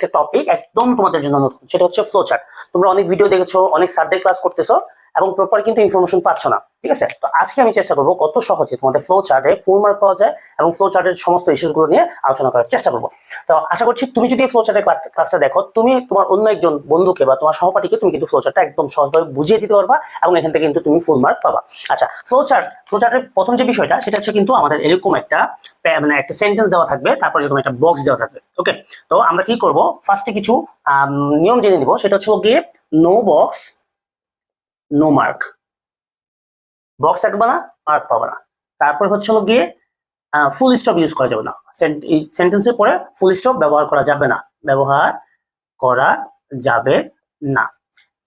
একটা টপিক একদম তোমাদের জন্য নতুন, সেটা হচ্ছে ফ্লো চার্ট তোমরা অনেক ভিডিও দেখেছ, অনেক সাবজেক্ট ক্লাস করতেছো এবং প্রপার কিন্তু ইনফরমেশন পাচ্ছ না, ঠিক আছে? তো আজকে আমি চেষ্টা করব কত সহজে তোমাদের ফ্লো চার্টে ফুল মার্ক পাওয়া যায় এবং ফ্লো চার্টের সমস্ত ইস্যুসগুলো নিয়ে আলোচনা করার চেষ্টা করব। তো আশা করছি তুমি যদি ফ্লো চার্টের ক্লাসটা দেখো, তুমি তোমার অন্য একজন বন্ধুকে বা তোমার সহপাঠীকে তুমি কিন্তু ফ্লো চার্টটা একদম সহজভাবে বুঝিয়ে দিতে পারবা এবং এখান থেকে কিন্তু তুমি ফুল মার্ক পাবা। আচ্ছা ফ্লো চার্ট ফ্লো চার্টের প্রথম যে বিষয়টা, সেটা হচ্ছে কিন্তু আমাদের এরকম একটা মানে একটা সেন্টেন্স দেওয়া থাকবে, তারপর এরকম একটা বক্স দেওয়া থাকবে ওকে তো আমরা কি করব? ফার্স্টে কিছু নিয়ম জেনে নিব, সেটা হচ্ছে গিয়ে no box no mark box থাকবে না মার্ক পাবে না। তারপর হচ্ছে হলো গিয়ে ফুল স্টপ ইউজ করা যাবে না। সেন্টেন্সের পরে ফুল স্টপ ব্যবহার করা যাবে না। ব্যবহার করা যাবে না।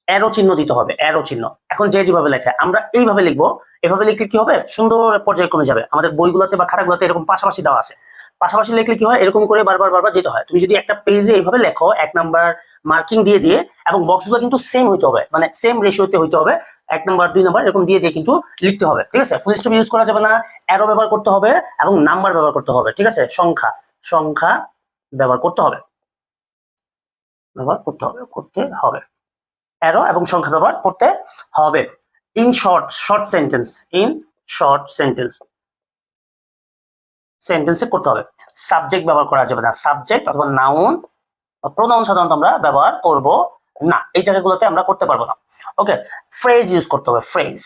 অ্যারো চিহ্ন দিতে হবে অ্যারো চিহ্ন। এখন যে যেভাবে লেখে, আমরা এইভাবে লিখব, এভাবে লিখলে কি হবে? সুন্দর পর্যায়ক্রমে যাবে। আমাদের বইগুলোতে বা খাতাগুলোতে এরকম পাশাপাশি দেওয়া আছে। পাশাপাশি লিখলে কি হয়? এরকম করে বারবার বারবার যেতে হয়। তুমি যদি একটা পেজে এইভাবে লেখো, এক নাম্বার মার্কিং দিয়ে দিয়ে, এবং বক্সগুলো কিন্তু সেম হইতে হবে মানে সেম রেশিওতে হইতে হবে, এক নাম্বার দুই নাম্বার এরকম দিয়ে দিয়ে কিন্তু লিখতে হবে, ঠিক আছে? ফুল স্টপ ইউজ করা যাবে না অ্যারো ব্যবহার করতে হবে, এবং নাম্বার ব্যবহার করতে হবে, ঠিক আছে? সংখ্যা সংখ্যা ব্যবহার করতে হবে। ব্যবহার করতে হবে করতে হবে। অ্যারো এবং সংখ্যা ব্যবহার করতে হবে। In short short sentence in short sentence সেন্টেন্সে করতে হবে। সাবজেক্ট ব্যবহার করা যাবে না। সাবজেক্ট অথবা নাউন প্রোনাউন সাধারণত আমরা ব্যবহার করব না। এই জায়গাগুলোতে আমরা করতে পারব না। ওকে ফ্রেজ ইউজ করতে হবে ফ্রেজ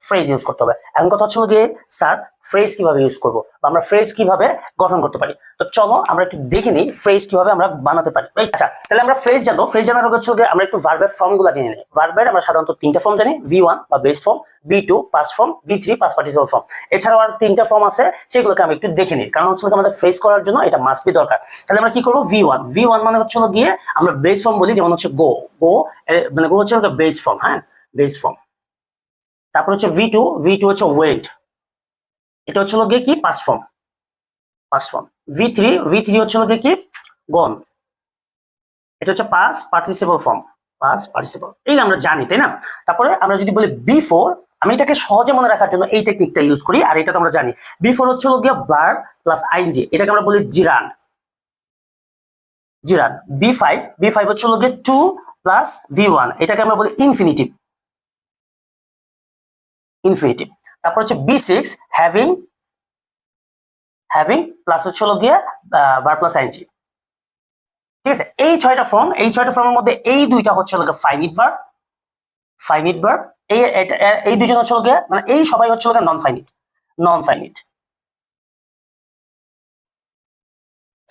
ফ্রেজ ইউজ করতে হবে। এখন কথা হচ্ছে গিয়ে, স্যার ফ্রেজ কীভাবে ইউজ করব? বা আমরা ফ্রেজ কীভাবে গঠন করতে পারি? তো চলো, আমরা একটু দেখে নিই ফ্রেজ কীভাবে আমরা বানাতে পারি। আচ্ছা তাহলে আমরা ফ্রেজ জানো ফ্রেজ জানার হচ্ছে আমরা একটু ভার্বের ফর্মগুলো জেনে নিই। ভার্বের আমরা সাধারণত তিনটা ফর্ম জানি ভি ওয়ান বা base form B two past form B three past participle form এছাড়াও আর তিনটা ফর্ম আছে, সেগুলোকে আমি একটু দেখে নিই। কারণ হচ্ছে আমাদের ফ্রেজ করার জন্য এটা মাস্ট বি দরকার। তাহলে আমরা কি করব? ভি ওয়ান ভি ওয়ান মানে হচ্ছে গিয়ে আমরা বেস ফর্ম বলি, যেমন হচ্ছে গো গো মানে গো হচ্ছে বেস ফর্ম হ্যাঁ? বেস ফর্ম তারপর হচ্ছে ভি টু ভি টু হচ্ছে ওয়েট এটা হচ্ছে গিয়ে কি? Past form past form V three V three হচ্ছে গিয়ে কি? গন এটা হচ্ছে past participle form past participle এই আমরা জানি, তাই না? তারপরে আমরা যদি বলি বি ফোর আমি এটাকে সহজে মনে রাখার জন্য এই টেকনিকটা ইউজ করি, আর এটা তো আমরা জানি। বি ফোর হচ্ছে গিয়ে বার প্লাস আইনজি এটাকে আমরা বলি জিরান। জিরান। বি ফাইভ বি ফাইভ হচ্ছে গিয়ে টু প্লাস ভি ওয়ান এটাকে আমরা বলি ইনফিনিটিভ ইনফিনিটিভ তারপর হচ্ছে B six having having plus হচ্ছে হলো গিয়ে বার প্লাস আইনজি ঠিক আছে? এই ছয়টা ফর্ম এই ছয়টা ফর্মের মধ্যে এই দুইটা হচ্ছে ফাইনিট বার ফাইনিট বার এই এই দুজন হচ্ছে মানে এই সবাই হচ্ছে non finite non finite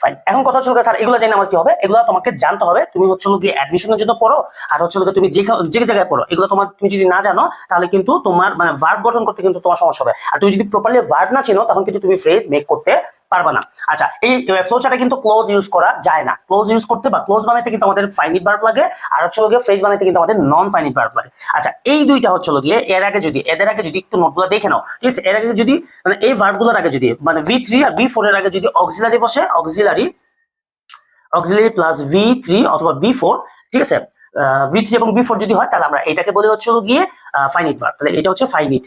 fine এখন কথা হচ্ছে, স্যার, এগুলো জেনে আমার কি হবে, এগুলো তোমাকে জানতে হবে। তুমি হচ্ছে গিয়ে অ্যাডমিশনের জন্য পড়ো, আর হচ্ছে গিয়ে তুমি যে জায়গায় পড়ো, এগুলো তোমার, তুমি যদি না জানো, তাহলে কিন্তু তোমার মানে ভার্ব গঠন করতে কিন্তু তোমার সমস্যা হবে। আর তুমি যদি প্রপারলি ভার্ব না চিনো, তখন কিন্তু তুমি ফ্রেজ মেক করতে পারবে না। আচ্ছা এই ফ্লো চার্টে কিন্তু ক্লোজ ইউজ করা যায় না। ক্লোজ ইউজ করতে বা ক্লোজ বানাইতে কিন্তু আমাদের ফাইনিট ভার্ব লাগে, আর হচ্ছে গিয়ে ফ্রেজ বানাইতে কিন্তু আমাদের নন ফাইনিট ভার্ব লাগে। আচ্ছা এই দুইটা হচ্ছে গিয়ে, এর আগে যদি, এদের আগে যদি একটু নোটগুলো দেখে নাও, ঠিক আছে? এর আগে যদি মানে এই ভার্বগুলোর আগে যদি মানে ভি থ্রি আর ভি ফোর এর আগে যদি অক্সিলারি বসে auxiliary auxiliary plus V three অথবা বি ঠিক আছে? ভি থ্রি এবং বি যদি হয়, তাহলে আমরা এটাকে বলে হচ্ছে গিয়ে ফাইনিট ভার্ব তাহলে এটা হচ্ছে ফাইনিট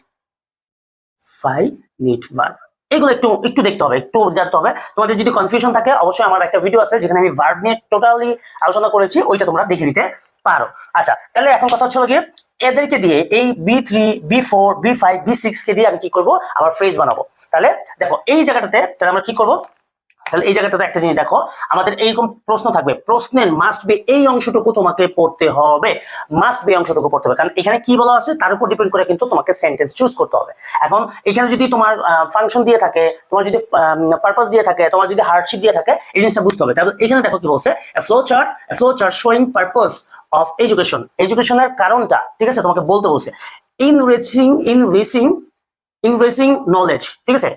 ফাইনিট ভার্ব এগুলো একটু একটু দেখতে হবে, একটু জানতে হবে। তোমাদের যদি কনফিউশন থাকে, অবশ্যই আমার একটা ভিডিও আছে যেখানে আমি ভার্ব নিয়ে টোটালি আলোচনা করেছি, ওইটা তোমরা দেখে নিতে পারো। আচ্ছা তাহলে এখন কথা হচ্ছে গিয়ে, এদেরকে দিয়ে এই B three B four B five B six কে দিয়ে আমি কি করব? আমার ফ্রেজ বানাবো। তাহলে দেখো, এই জায়গাটাতে তাহলে আমরা কি করব? তাহলে এই জায়গাটাতে একটা জিনিস দেখো, আমাদের এইরকম প্রশ্ন থাকবে। প্রশ্নের মাস্ট বি এই অংশটুকু তোমাকে পড়তে হবে। মাস্ট বি অংশটুকু পড়তে হবে। কারণ এখানে কি বলা আছে, তার উপর ডিপেন্ড করে কিন্তু তোমাকে সেন্টেন্স চুজ করতে হবে। এখন এখানে যদি তোমার ফাংশন দিয়ে থাকে, তোমার যদি পারপাস দিয়ে থাকে, তোমার যদি হার্ডশিপ দিয়ে থাকে, এই জিনিসটা বুঝতে হবে। তাহলে এখানে দেখো কি বলছে flow chart flow chart showing purpose of education এডুকেশনের কারণটা, ঠিক আছে? তোমাকে বলতে বলছে। ইনরিচিং ইনরিচিং ইনভেসিং নলেজ ঠিক আছে?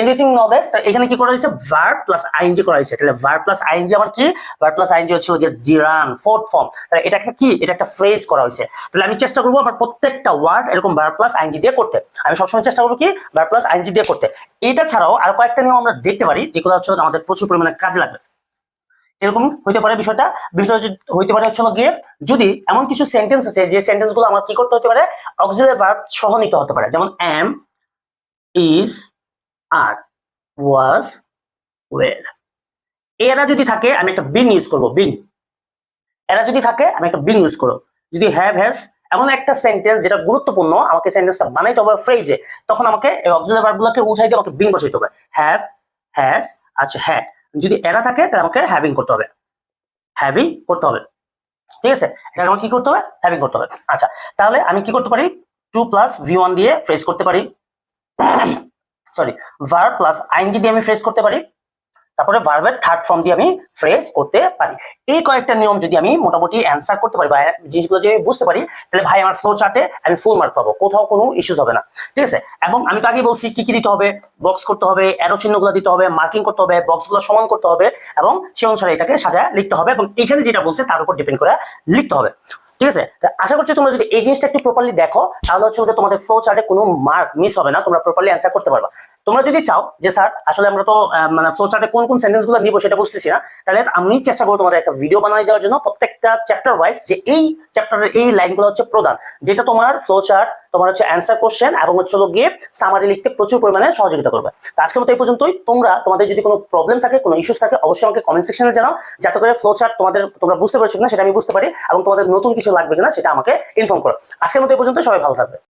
এনরিচিং নলেজ এখানে কি করা হয়েছে? ভার্ব প্লাস আইনজি করা হয়েছে। তাহলে ভার্ব প্লাস আইনজি আমার কি? ভার্ব প্লাস আইনজি হচ্ছে গিয়ে জিরান ফোর্থ ফর্ম তাহলে এটা একটা কি? এটা একটা ফ্রেজ করা হয়েছে। তাহলে আমি চেষ্টা করব আমার প্রত্যেকটা ওয়ার্ড এরকম ভার্ব প্লাস আইনজি দিয়ে করতে। আমি সবসময় চেষ্টা করব কি? ভার্ব প্লাস আইনজি দিয়ে করতে। এটা ছাড়াও আর কয়েকটা নিয়ম আমরা দেখতে পারি, যেগুলো হচ্ছে আমাদের প্রচুর পরিমাণে কাজে লাগবে। এরকম হইতে পারে বিষয়টা। বিষয়টা হইতে পারে হচ্ছে গিয়ে যদি এমন কিছু সেন্টেন্স আছে, যে সেন্টেন্সগুলো আমার কি করতে হতে পারে? অক্সিলারি ভার্ব সহ নিতে হতে পারে। যেমন এম ইজ আর ওয়াজ ওয়ের এরা যদি থাকে, আমি একটা বিন ইউজ করব বিন এরা যদি থাকে, আমি একটা বিন ইউজ করব। যদি হ্যাভ হ্যাজ এমন একটা সেন্টেন্স যেটা গুরুত্বপূর্ণ, আমাকে সেন্টেন্সটা বানাইতে হবে ফ্রেজে তখন আমাকে এই অক্সিলারি ভার্বগুলোকে উঠাই দিয়ে আমাকে বিন বসাইতে হবে। হ্যাভ হ্যাজ আচ্ছা হ্যাড যদি এরা থাকে, তাহলে আমাকে হ্যাভিং করতে হবে। হ্যাভিং করতে হবে। ঠিক আছে? এখানে আমাকে কি করতে হবে? হ্যাভিং করতে হবে। আচ্ছা তাহলে আমি কি করতে পারি? টু প্লাস ভি ওয়ান দিয়ে ফ্রেজ করতে পারি। সরি ভার প্লাস আইনজি দিয়ে আমি ফ্রেজ করতে পারি, তারপরে ভার্বের থার্ড ফর্ম দিয়ে আমি ফ্রেজ করতে পারি। এই কয়েকটা নিয়ম যদি আমি মোটামুটি অ্যান্সার করতে পারি বা জিনিসগুলো যদি বুঝতে পারি, তাহলে ভাই আমার ফ্লো চার্টে আমি ফুল মার্ক পাবো, কোথাও কোনো ইস্যুস হবে না। ঠিক আছে? এবং আমি তো আগেই বলছি কি কি দিতে হবে বক্স করতে হবে অ্যারো চিহ্নগুলো দিতে হবে মার্কিং করতে হবে বক্সগুলো সমান করতে হবে, এবং সে অনুসারে এটাকে সাজায় লিখতে হবে, এবং এখানে যেটা বলছে তার উপর ডিপেন্ড করে লিখতে হবে। ঠিক আছে? আশা করছি তোমরা যদি এই জিনিসটা একটু প্রপারলি দেখো, তাহলে হচ্ছে তোমাদের ফ্লো চার্টে কোনো মার্ক মিস হবে না, তোমরা প্রপারলি অ্যান্সার করতে পারবা। তোমরা যদি চাও যে, স্যার, আসলে আমরা তো মানে ফ্লো চার্টে কোন কোন সেন্টেন্সগুলো নিব সেটা বুঝতেছি না, তাহলে আমি চেষ্টা করব তোমাদের একটা ভিডিও বানিয়ে দেওয়ার জন্য প্রত্যেকটা চ্যাপ্টার ওয়াইজ যে এই চ্যাপ্টারের এই লাইনগুলো হচ্ছে প্রধান, যেটা তোমার ফ্লো চার্ট তোমার হচ্ছে অ্যান্সার কোশ্চেন এবং হচ্ছে গিয়ে সামারি লিখতে প্রচুর পরিমাণে সহযোগিতা করবে। আজকের মতো এই পর্যন্তই। তোমরা, তোমাদের যদি কোনো প্রবলেম থাকে, কোনো ইস্যুস থাকে, অবশ্যই আমাকে কমেন্ট সেকশনে জানাও, যাতে করে ফ্লো চার্ট তোমাদের, তোমরা বুঝতে পারছ কিনা সেটা আমি বুঝতে পারি এবং তোমাদের নতুন কিছু লাগবে কিনা সেটা আমাকে ইনফর্ম করো। আজকের মতো এই পর্যন্ত সবাই ভালো থাকবে।